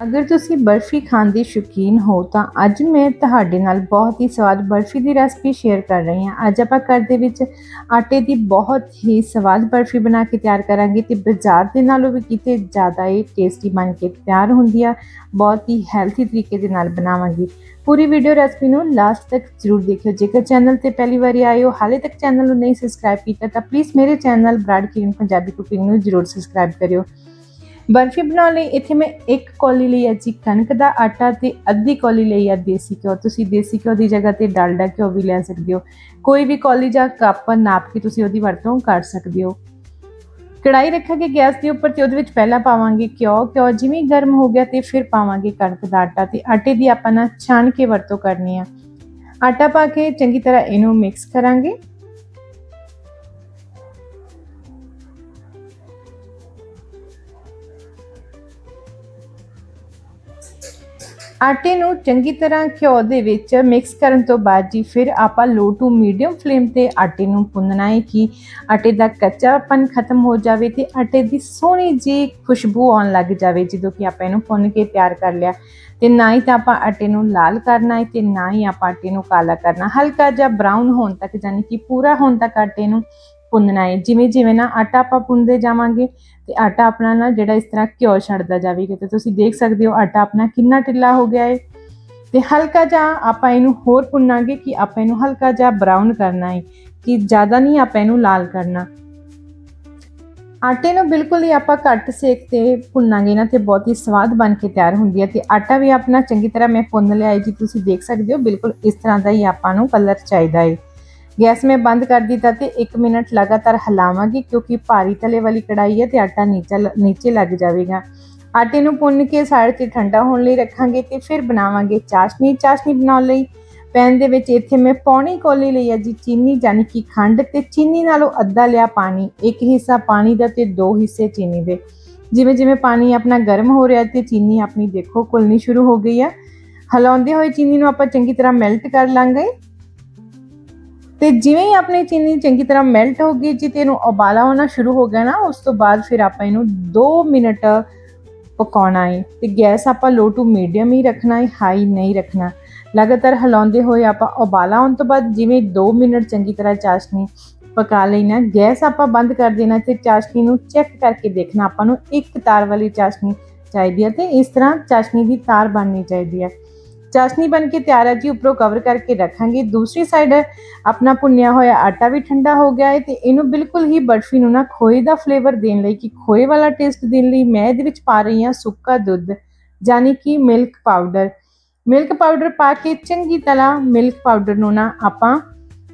ਅਗਰ ਤੁਸੀਂ ਬਰਫੀ ਖਾਣ ਦੇ ਸ਼ੌਕੀਨ ਹੋ, ਤਾਂ ਅੱਜ ਮੈਂ ਤੁਹਾਡੇ ਨਾਲ ਬਹੁਤ ਹੀ ਸਵਾਦ ਬਰਫੀ ਦੀ ਰੈਸਪੀ ਸ਼ੇਅਰ ਕਰ ਰਹੀ ਹਾਂ। ਅੱਜ ਆਪਾਂ ਘਰ ਦੇ ਵਿੱਚ ਆਟੇ ਦੀ ਬਹੁਤ ਹੀ ਸਵਾਦ ਬਰਫੀ ਬਣਾ ਕੇ ਤਿਆਰ ਕਰਾਂਗੇ ਤੇ ਬਾਜ਼ਾਰ ਦੇ ਨਾਲੋਂ ਵੀ ਕਿਤੇ ਜ਼ਿਆਦਾ ਹੀ ਟੇਸਟੀ ਬਣ ਕੇ ਤਿਆਰ ਹੁੰਦੀ ਆ। ਬਹੁਤ ਹੀ ਹੈਲਥੀ ਤਰੀਕੇ ਦੇ ਨਾਲ ਬਣਾਵਾਂਗੀ। ਪੂਰੀ ਵੀਡੀਓ ਰੈਸਪੀ ਨੂੰ ਲਾਸਟ ਤੱਕ ਜ਼ਰੂਰ ਦੇਖਿਓ। ਜੇਕਰ ਚੈਨਲ ਤੇ ਪਹਿਲੀ ਵਾਰੀ ਆਏ ਹੋ, ਹਾਲੇ ਤੱਕ ਚੈਨਲ ਨੂੰ ਨਹੀਂ ਸਬਸਕ੍ਰਾਈਬ ਕੀਤਾ, ਤਾਂ ਪਲੀਜ਼ ਮੇਰੇ ਚੈਨਲ ਬ੍ਰਾਡ ਕਿਰਨ ਪੰਜਾਬੀ ਕੁਕਿੰਗ ਨੂੰ ਜ਼ਰੂਰ ਸਬਸਕ੍ਰਾਈਬ ਕਰਿਓ। ਬਰਫੀ ਬਣਾਉਣ ਲਈ ਇੱਥੇ ਮੈਂ ਇੱਕ ਕੌਲੀ ਲਈ ਹੈ ਜੀ ਕਣਕ ਦਾ ਆਟਾ ਤੇ ਅੱਧੀ ਕੌਲੀ ਲਈ ਹੈ ਦੇਸੀ ਘਿਓ। ਤੁਸੀਂ ਦੇਸੀ ਘਿਓ ਦੀ ਜਗ੍ਹਾ ਤੇ ਡਾਲਡਾ ਘਿਓ ਵੀ ਲੈ ਸਕਦੇ ਹੋ। ਕੋਈ ਵੀ ਕੌਲੀ ਜਾਂ ਕੱਪ ਨਾਪ ਕੇ ਤੁਸੀਂ ਉਹਦੀ ਵਰਤੋਂ ਕਰ ਸਕਦੇ ਹੋ। ਕੜਾਈ ਰੱਖਾਂਗੇ ਗੈਸ ਦੇ ਉੱਪਰ ਤੇ ਉਹਦੇ ਵਿੱਚ ਪਹਿਲਾਂ ਪਾਵਾਂਗੇ ਘਿਓ। ਘਿਓ ਜਿਵੇਂ ਗਰਮ ਹੋ ਗਿਆ ਤੇ ਫਿਰ ਪਾਵਾਂਗੇ ਕਣਕ ਦਾ ਆਟਾ ਤੇ ਆਟੇ ਦੀ ਆਪਾਂ ਨਾ ਛਾਣ ਕੇ ਵਰਤੋਂ ਕਰਨੀ ਆ। ਆਟਾ ਪਾ ਕੇ ਚੰਗੀ ਤਰ੍ਹਾਂ ਇਹਨੂੰ ਮਿਕਸ ਕਰਾਂਗੇ। ਆਟੇ ਨੂੰ ਚੰਗੀ ਤਰ੍ਹਾਂ ਘਿਓ ਦੇ ਵਿੱਚ ਮਿਕਸ ਕਰਨ ਤੋਂ ਬਾਅਦ ਜੀ ਫਿਰ ਆਪਾਂ ਲੋ ਟੂ ਮੀਡੀਅਮ ਫਲੇਮ ਤੇ ਆਟੇ ਨੂੰ ਭੁੰਨਣਾ ਹੈ ਕਿ ਆਟੇ ਦਾ ਕੱਚਾਪਨ ਖਤਮ ਹੋ ਜਾਵੇ ਤੇ ਆਟੇ ਦੀ ਸੋਹਣੀ ਜੀ ਖੁਸ਼ਬੂ ਆਉਣ ਲੱਗ ਜਾਵੇ ਜਦੋਂ ਕਿ ਆਪਾਂ ਇਹਨੂੰ ਭੁੰਨ ਕੇ ਤਿਆਰ ਕਰ ਲਿਆ। ਤੇ ਨਾ ਹੀ ਤਾਂ ਆਪਾਂ ਆਟੇ ਨੂੰ ਲਾਲ ਕਰਨਾ ਹੈ ਤੇ ਨਾ ਹੀ ਆਪਾਂ ਆਟੇ ਨੂੰ ਕਾਲਾ ਕਰਨਾ। ਹਲਕਾ ਜਿਹਾ ਬਰਾਊਨ ਹੋਣ ਤੱਕ ਯਾਨੀ ਕਿ ਪੂਰਾ ਹੋਣ ਤੱਕ ਆਟੇ ਨੂੰ ਭੁੰਨਣਾ ਹੈ। ਜਿਵੇਂ ਜਿਵੇਂ ਨਾ ਆਟਾ ਆਪਾਂ ਭੁੰਨਦੇ ਜਾਵਾਂਗੇ ਤੇ ਆਟਾ ਆਪਣਾ ਨਾ ਜਿਹੜਾ ਇਸ ਤਰ੍ਹਾਂ ਘਿਓ ਛੱਡਦਾ ਜਾਵੇਗਾ। ਤੇ ਤੁਸੀਂ ਦੇਖ ਸਕਦੇ ਹੋ ਆਟਾ ਆਪਣਾ ਕਿੰਨਾ ਢਿੱਲਾ ਹੋ ਗਿਆ ਹੈ। ਤੇ ਹਲਕਾ ਜਿਹਾ ਆਪਾਂ ਇਹਨੂੰ ਹੋਰ ਭੁੰਨਾਂਗੇ ਕਿ ਆਪਾਂ ਇਹਨੂੰ ਹਲਕਾ ਜਿਹਾ ਬਰਾਊਨ ਕਰਨਾ ਹੈ, ਕਿ ਜ਼ਿਆਦਾ ਨਹੀਂ ਆਪਾਂ ਇਹਨੂੰ ਲਾਲ ਕਰਨਾ। ਆਟੇ ਨੂੰ ਬਿਲਕੁਲ ਹੀ ਆਪਾਂ ਘੱਟ ਸੇਕ ਤੇ ਭੁੰਨਾਂਗੇ ਨਾ ਤੇ ਬਹੁਤ ਹੀ ਸਵਾਦ ਬਣ ਕੇ ਤਿਆਰ ਹੁੰਦੀ ਹੈ। ਤੇ ਆਟਾ ਵੀ ਆਪਣਾ ਚੰਗੀ ਤਰ੍ਹਾਂ ਮੈਂ ਭੁੰਨ ਲਿਆ ਹੈ ਜੀ। ਤੁਸੀਂ ਦੇਖ ਸਕਦੇ ਹੋ ਬਿਲਕੁਲ ਇਸ ਤਰ੍ਹਾਂ ਦਾ ਹੀ ਆਪਾਂ ਨੂੰ ਕਲਰ ਚਾਹੀਦਾ ਹੈ। ਗੈਸ ਮੈਂ ਬੰਦ ਕਰ ਦਿੱਤਾ ਤੇ 1 ਮਿੰਟ ਲਗਾਤਾਰ ਹਿਲਾਵਾਂਗੀ ਕਿਉਂਕਿ ਭਾਰੀ ਤਲੇ ਵਾਲੀ ਕੜਾਈ ਹੈ ਤੇ ਆਟਾ ਨੀਚੇ ਨੀਚੇ ਲੱਗ ਜਾਵੇਗਾ। ਆਟੇ ਨੂੰ ਭੁੰਨ ਕੇ ਸਾਈਡ ਤੇ ਠੰਡਾ ਹੋਣ ਲਈ ਰੱਖਾਂਗੇ ਤੇ ਫਿਰ ਬਣਾਵਾਂਗੇ ਚਾਸ਼ਨੀ। ਚਾਸ਼ਨੀ ਬਣਾਉਣ ਲਈ ਪੈਨ ਦੇ ਵਿੱਚ ਇੱਥੇ ਮੈਂ ਪੌਣੀ ਕੋਲੀ ਲਈ ਹੈ ਜੀ, ਚੀਨੀ ਯਾਨੀ ਕਿ ਖੰਡ ਤੇ ਚੀਨੀ ਨਾਲੋਂ ਅੱਧਾ ਲਿਆ ਪਾਣੀ, ਇੱਕ ਹਿੱਸਾ ਪਾਣੀ ਦਾ ਤੇ ਦੋ ਹਿੱਸੇ ਚੀਨੀ ਦੇ। ਜਿਵੇਂ ਜਿਵੇਂ ਪਾਣੀ ਆਪਣਾ ਗਰਮ ਹੋ ਰਿਹਾ ਤੇ ਚੀਨੀ ਆਪਣੀ ਦੇਖੋ ਘੁਲਣੀ ਸ਼ੁਰੂ ਹੋ ਗਈ ਆ ਹਲਾਉਂਦੇ ਹੋਏ ਚੀਨੀ ਨੂੰ ਆਪਾਂ ਚੰਗੀ ਤਰ੍ਹਾਂ ਮੈਲਟ ਕਰ ਲਾਂਗੇ। ਤੇ ਜਿਵੇਂ ਹੀ ਆਪਣੀ ਚੀਨੀ ਚੰਗੀ ਤਰ੍ਹਾਂ ਮੈਲਟ ਹੋ ਗਈ ਜੀ ਤੇ ਇਹਨੂੰ ਉਬਾਲਾ ਆਉਣਾ ਸ਼ੁਰੂ ਹੋ ਗਿਆ ਨਾ, ਉਸ ਤੋਂ ਬਾਅਦ ਫਿਰ ਆਪਾਂ ਇਹਨੂੰ 2 ਮਿੰਟ ਪਕਾਉਣਾ ਹੈ ਤੇ ਗੈਸ ਆਪਾਂ ਲੋ ਟੂ ਮੀਡੀਅਮ ਹੀ ਰੱਖਣਾ ਹੈ ਹਾਈ ਨਹੀਂ ਰੱਖਣਾ। ਲਗਾਤਾਰ ਹਿਲਾਉਂਦੇ ਹੋਏ ਆਪਾਂ ਉਬਾਲਾ ਆਉਣ ਤੋਂ ਬਾਅਦ ਜਿਵੇਂ 2 ਮਿੰਟ ਚੰਗੀ ਤਰ੍ਹਾਂ ਚਾਸ਼ਨੀ ਪਕਾ ਲੈਣਾ ਗੈਸ ਆਪਾਂ ਬੰਦ ਕਰ ਦੇਣਾ ਤੇ ਚਾਸ਼ਨੀ ਨੂੰ ਚੈੱਕ ਕਰਕੇ ਦੇਖਣਾ, ਆਪਾਂ ਨੂੰ ਇੱਕ ਤਾਰ ਵਾਲੀ ਚਾਸ਼ਨੀ ਚਾਹੀਦੀ ਹੈ ਤੇ ਇਸ ਤਰ੍ਹਾਂ ਚਾਸ਼ਨੀ ਦੀ ਤਾਰ ਬਣਨੀ ਚਾਹੀਦੀ ਹੈ। ਚਾਸ਼ਨੀ ਬਣ ਕੇ ਤਿਆਰ ਹੈ ਜੀ ਉੱਪਰੋਂ ਕਵਰ ਕਰਕੇ ਰੱਖਾਂਗੇ ਦੂਸਰੀ ਸਾਈਡ ਆਪਣਾ ਭੁੰਨਿਆ ਹੋਇਆ ਆਟਾ ਵੀ ਠੰਡਾ ਹੋ ਗਿਆ ਹੈ ਤੇ ਇਹਨੂੰ ਬਿਲਕੁਲ ਹੀ ਬਰਫੀ ਨੂੰ ਨਾ ਖੋਏ ਦਾ ਫਲੇਵਰ ਦੇਣ ਲਈ ਕਿ ਖੋਏ ਵਾਲਾ ਟੇਸਟ ਦੇਣ ਲਈ ਮੈਂ ਇਹਦੇ ਵਿੱਚ ਪਾ ਰਹੀ ਹਾਂ ਸੁੱਕਾ ਦੁੱਧ ਯਾਨੀ ਕਿ ਮਿਲਕ ਪਾਊਡਰ ਮਿਲਕ ਪਾਊਡਰ ਪਾ ਕੇ ਚੰਗੀ ਤਰ੍ਹਾਂ ਮਿਲਕ ਪਾਊਡਰ ਨੂੰ ਨਾ ਆਪਾਂ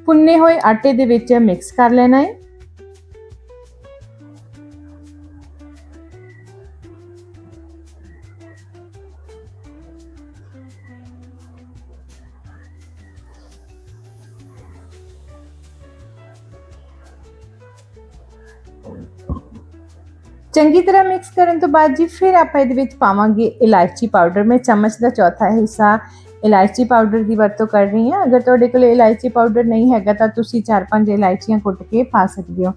ਭੁੰਨੇ ਹੋਏ ਆਟੇ ਦੇ ਵਿੱਚ ਮਿਕਸ ਕਰ ਲੈਣਾ ਹੈ ਚੰਗੀ ਤਰ੍ਹਾਂ ਮਿਕਸ ਕਰਨ ਤੋਂ ਬਾਅਦ ਜੀ ਫਿਰ ਆਪਾਂ ਇਹਦੇ ਵਿੱਚ ਪਾਵਾਂਗੇ ਇਲਾਇਚੀ ਪਾਊਡਰ ਮੈਂ ਚਮਚ ਦਾ ਚੌਥਾ ਹਿੱਸਾ ਇਲਾਇਚੀ ਪਾਊਡਰ ਦੀ ਵਰਤੋਂ ਕਰ ਰਹੀ ਹਾਂ। ਅਗਰ ਤੁਹਾਡੇ ਕੋਲ ਇਲਾਇਚੀ ਪਾਊਡਰ ਨਹੀਂ ਹੈਗਾ ਤਾਂ ਤੁਸੀਂ 4-5 ਇਲਾਇਚੀਆਂ ਕੁੱਟ ਕੇ ਪਾ ਸਕਦੇ ਹੋ।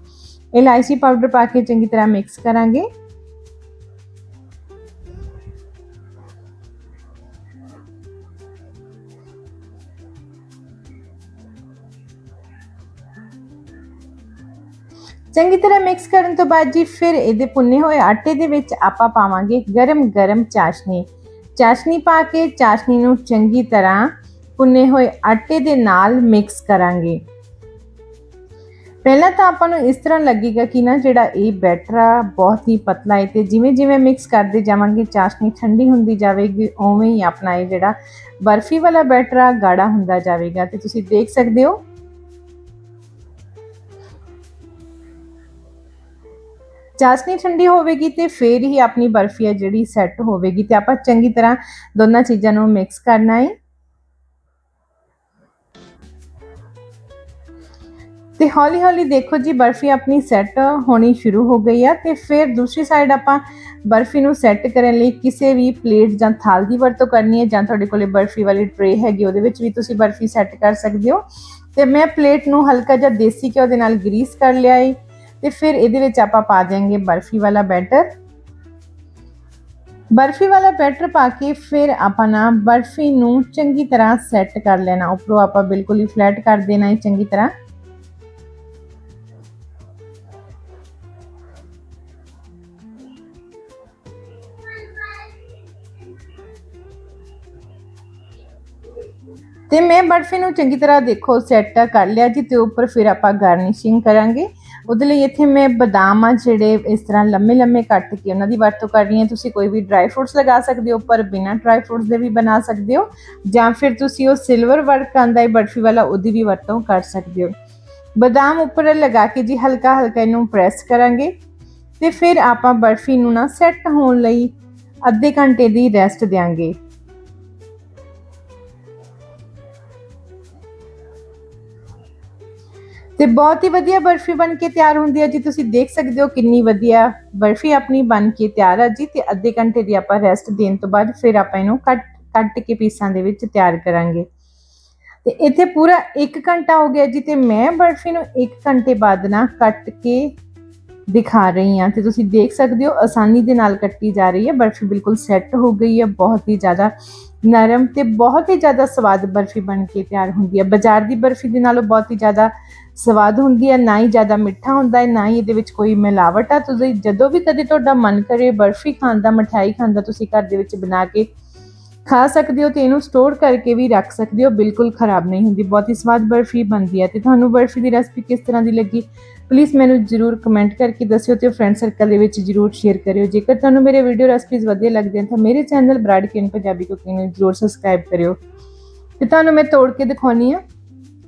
ਇਲਾਇਚੀ ਪਾਊਡਰ ਪਾ ਕੇ ਚੰਗੀ ਤਰ੍ਹਾਂ ਮਿਕਸ ਕਰਾਂਗੇ। ਚੰਗੀ ਤਰ੍ਹਾਂ ਮਿਕਸ ਕਰਨ ਤੋਂ ਬਾਅਦ ਜੀ ਫਿਰ ਇਹਦੇ ਭੁੰਨੇ ਹੋਏ ਆਟੇ ਦੇ ਵਿੱਚ ਆਪਾਂ ਪਾਵਾਂਗੇ ਗਰਮ-ਗਰਮ ਚਾਸ਼ਨੀ। ਚਾਸ਼ਨੀ ਪਾ ਕੇ ਚਾਸ਼ਨੀ ਨੂੰ ਚੰਗੀ ਤਰ੍ਹਾਂ ਭੁੰਨੇ ਹੋਏ ਆਟੇ ਦੇ ਨਾਲ ਮਿਕਸ ਕਰਾਂਗੇ। ਪਹਿਲਾਂ ਤਾਂ ਆਪਾਂ ਨੂੰ ਇਸ ਤਰ੍ਹਾਂ ਲੱਗੇਗਾ ਕਿ ਨਾ ਜਿਹੜਾ ਇਹ ਬੈਟਰ ਆ ਬਹੁਤ ਹੀ ਪਤਲਾ ਹੈ ਤੇ ਜਿਵੇਂ ਜਿਵੇਂ ਮਿਕਸ ਕਰਦੇ ਜਾਵਾਂਗੇ, ਚਾਸ਼ਨੀ ਠੰਡੀ ਹੁੰਦੀ ਜਾਵੇਗੀ, ਉਵੇਂ ਹੀ ਆਪਣਾ ਇਹ ਜਿਹੜਾ ਬਰਫੀ ਵਾਲਾ ਬੈਟਰ ਆ ਗਾੜਾ ਹੁੰਦਾ ਜਾਵੇਗਾ। ਤੇ ਤੁਸੀਂ ਦੇਖ ਸਕਦੇ ਹੋ ਚਾਸ਼ਨੀ ਠੰਡੀ ਹੋਵੇਗੀ ਤੇ ਫੇਰ ਹੀ ਆਪਣੀ ਬਰਫੀ ਹੈ ਜਿਹੜੀ ਸੈੱਟ ਹੋਵੇਗੀ ਤੇ ਆਪਾਂ ਚੰਗੀ ਤਰ੍ਹਾਂ ਦੋਨਾਂ ਚੀਜ਼ਾਂ ਨੂੰ ਮਿਕਸ ਕਰਨਾ ਹੈ ਤੇ ਹੌਲੀ ਹੌਲੀ ਦੇਖੋ ਜੀ, ਬਰਫੀ ਆਪਣੀ ਸੈੱਟ ਹੋਣੀ ਸ਼ੁਰੂ ਹੋ ਗਈ ਆ ਤੇ ਫਿਰ ਦੂਸਰੀ ਸਾਈਡ ਆਪਾਂ ਬਰਫੀ ਨੂੰ ਸੈੱਟ ਕਰਨ ਲਈ ਕਿਸੇ ਵੀ ਪਲੇਟ ਜਾਂ ਥਾਲ ਦੀ ਵਰਤੋਂ ਕਰਨੀ ਹੈ ਜਾਂ ਤੁਹਾਡੇ ਕੋਲੇ ਬਰਫੀ ਵਾਲੀ ਟ੍ਰੇ ਹੈਗੀ ਉਹਦੇ ਵਿੱਚ ਵੀ ਤੁਸੀਂ ਬਰਫੀ ਸੈੱਟ ਕਰ ਸਕਦੇ ਹੋ। ਤੇ ਮੈਂ ਪਲੇਟ ਨੂੰ ਹਲਕਾ ਜਿਹਾ ਦੇਸੀ ਘਿਓ ਦੇ ਨਾਲ ਗਰੀਸ ਕਰ ਲਿਆ ਏ। ਤੇ ਫਿਰ ਇਹਦੇ ਵਿੱਚ ਆਪਾਂ ਪਾ ਦੇਾਂਗੇ ਬਰਫੀ ਵਾਲਾ ਬੈਟਰ। ਬਰਫੀ ਵਾਲਾ ਬੈਟਰ ਪਾ ਕੇ ਫਿਰ ਆਪਾਂ ਨਾ ਬਰਫੀ ਨੂੰ ਚੰਗੀ ਤਰ੍ਹਾਂ ਸੈੱਟ ਕਰ ਲੈਣਾ। ਉੱਪਰੋਂ ਆਪਾਂ ਬਿਲਕੁਲ ਹੀ ਫਲੈਟ ਕਰ ਦੇਣਾ ਹੈ ਚੰਗੀ ਤਰ੍ਹਾਂ। ਤੇ ਮੈਂ ਬਰਫੀ ਨੂੰ ਚੰਗੀ ਤਰ੍ਹਾਂ ਦੇਖੋ ਸੈੱਟ ਕਰ ਲਿਆ ਜੀ ਤੇ ਉੱਪਰ ਫਿਰ ਆਪਾਂ ਗਾਰਨਿਸ਼ਿੰਗ ਕਰਾਂਗੇ। ਉਹਦੇ ਲਈ ਇੱਥੇ ਮੈਂ ਬਦਾਮ ਆ ਜਿਹੜੇ ਇਸ ਤਰ੍ਹਾਂ ਲੰਮੇ ਲੰਮੇ ਕੱਟ ਕੇ ਉਹਨਾਂ ਦੀ ਵਰਤੋਂ ਕਰ ਰਹੀ ਹਾਂ। ਤੁਸੀਂ ਕੋਈ ਵੀ ਡਰਾਈ ਫਰੂਟਸ ਲਗਾ ਸਕਦੇ ਹੋ ਉੱਪਰ ਬਿਨਾਂ ਡਰਾਈ ਫਰੂਟਸ ਦੇ ਵੀ ਬਣਾ ਸਕਦੇ ਹੋ। ਜਾਂ ਫਿਰ ਤੁਸੀਂ ਉਹ ਸਿਲਵਰ ਵਰਕ ਆਂਦਾ ਹੈ, ਬਰਫੀ ਵਾਲਾ, ਉਹਦੀ ਵੀ ਵਰਤੋਂ ਕਰ ਸਕਦੇ ਹੋ। ਬਦਾਮ ਉੱਪਰ ਲਗਾ ਕੇ ਜੀ ਹਲਕਾ ਹਲਕਾ ਇਹਨੂੰ ਪ੍ਰੈਸ ਕਰਾਂਗੇ। ਤੇ ਫਿਰ ਆਪਾਂ ਬਰਫੀ ਨੂੰ ਨਾ ਸੈੱਟ ਹੋਣ ਲਈ ਅੱਧੇ ਘੰਟੇ ਦੀ ਰੈਸਟ ਦੇਵਾਂਗੇ ਤੇ ਬਹੁਤ ਹੀ ਵਧੀਆ ਬਰਫੀ ਬਣ ਕੇ ਤਿਆਰ ਹੁੰਦੀ ਹੈ ਜੀ। ਤੁਸੀਂ ਦੇਖ ਸਕਦੇ ਹੋ ਕਿੰਨੀ ਵਧੀਆ ਬਰਫੀ ਆਪਣੀ ਬਣ ਕੇ ਤਿਆਰ ਹੈ ਜੀ ਤੇ ਅੱਧੇ ਘੰਟੇ ਦੀ ਆਪਾਂ ਰੈਸਟ ਦੇਣ ਤੋਂ ਬਾਅਦ ਫਿਰ ਆਪਾਂ ਇਹਨੂੰ ਕੱਟ ਕੱਟ ਕੇ ਪੀਸਾਂ ਦੇ ਵਿੱਚ ਤਿਆਰ ਕਰਾਂਗੇ। ਤੇ ਇੱਥੇ ਪੂਰਾ 1 ਘੰਟਾ ਹੋ ਗਿਆ ਜੀ ਤੇ ਮੈਂ ਬਰਫੀ ਨੂੰ 1 ਘੰਟੇ ਬਾਅਦ ਨਾ ਕੱਟ ਕੇ ਦਿਖਾ ਰਹੀ ਹਾਂ ਤੇ ਤੁਸੀਂ ਦੇਖ ਸਕਦੇ ਹੋ ਆਸਾਨੀ ਦੇ ਨਾਲ ਕੱਟੀ ਜਾ ਰਹੀ ਹੈ। ਬਰਫੀ ਬਿਲਕੁਲ ਸੈੱਟ ਹੋ ਗਈ ਹੈ। ਬਹੁਤ ਹੀ ਜ਼ਿਆਦਾ ਨਰਮ ਤੇ ਬਹੁਤ ਹੀ ਜ਼ਿਆਦਾ ਸਵਾਦ ਬਰਫੀ ਬਣ ਕੇ ਤਿਆਰ ਹੁੰਦੀ ਹੈ। ਬਾਜ਼ਾਰ ਦੀ ਬਰਫੀ ਦੇ ਨਾਲੋਂ ਬਹੁਤ ਹੀ ਜ਼ਿਆਦਾ ਸਵਾਦ ਹੁੰਦੀ ਹੈ, ਨਾ ਹੀ ਜ਼ਿਆਦਾ ਮਿੱਠਾ ਹੁੰਦਾ ਹੈ, ਨਾ ਹੀ ਇਹਦੇ ਵਿੱਚ ਕੋਈ ਮਿਲਾਵਟ ਆ। ਤੁਸੀਂ ਜਦੋਂ ਵੀ ਕਦੇ ਤੁਹਾਡਾ ਮਨ ਕਰੇ ਬਰਫੀ ਖਾਣ ਦਾ ਮਠਾਈ ਖਾਣ ਦਾ, ਤੁਸੀਂ ਘਰ ਦੇ ਵਿੱਚ ਬਣਾ ਕੇ ਖਾ ਸਕਦੇ ਹੋ ਤੇ ਇਹਨੂੰ ਸਟੋਰ ਕਰਕੇ ਵੀ ਰੱਖ ਸਕਦੇ ਹੋ, ਬਿਲਕੁਲ ਖਰਾਬ ਨਹੀਂ ਹੁੰਦੀ। ਬਹੁਤ ਹੀ ਸਵਾਦ ਬਰਫੀ ਬਣਦੀ ਹੈ ਤੇ ਤੁਹਾਨੂੰ ਬਰਫੀ ਦੀ ਰੈਸਪੀ ਕਿਸ ਤਰ੍ਹਾਂ ਦੀ ਲੱਗੀ? ਪਲੀਜ਼ ਮੈਨੂੰ ਜਰੂਰ ਕਮੈਂਟ ਕਰਕੇ ਦੱਸਿਓ ਤੇ ਫਰੈਂਡ ਸਰਕਲ ਦੇ ਵਿੱਚ ਜਰੂਰ ਸ਼ੇਅਰ ਕਰਿਓ। ਜੇਕਰ ਤੁਹਾਨੂੰ ਮੇਰੇ ਵੀਡੀਓ ਰੈਸਪੀਜ਼ ਵਧੀਆ ਲੱਗਦੀਆਂ ਤਾਂ ਮੇਰੇ ਚੈਨਲ ਬ੍ਰਾਡ ਕਿਨ ਪੰਜਾਬੀ ਕੁਕਿੰਗ ਨੂੰ ਜਰੂਰ ਸਬਸਕ੍ਰਾਈਬ ਕਰਿਓ। ਤੇ ਤੁਹਾਨੂੰ ਮੈਂ ਤੋੜ ਕੇ ਦਿਖਾਉਣੀ ਆ।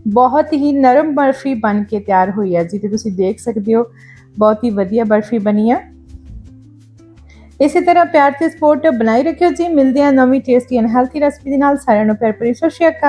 ਬਹੁਤ ਹੀ ਨਰਮ ਬਰਫੀ ਬਣ ਕੇ ਤਿਆਰ ਹੋਈ ਹੈ ਜੀ ਤੁਸੀਂ ਦੇਖ ਸਕਦੇ ਹੋ, ਬਹੁਤ ਹੀ ਵਧੀਆ ਬਰਫੀ ਬਣੀ ਹੈ। ਇਸੇ ਤਰ੍ਹਾਂ ਪਿਆਰ ਤੇ ਸਪੋਰਟ ਬਣਾਈ ਰੱਖਿਓ ਜੀ, ਮਿਲਦੇ ਆ ਨਵੀਂ ਟੇਸਟੀ ਐਂਡ ਹੈਲਥੀ ਰੈਸਪੀ ਦੇ ਨਾਲ। ਸਾਰਿਆਂ ਨੂੰ ਪਿਆਰ ਭਰੀ ਸਤਿ ਸ਼੍ਰੀ ਅਕਾਲ।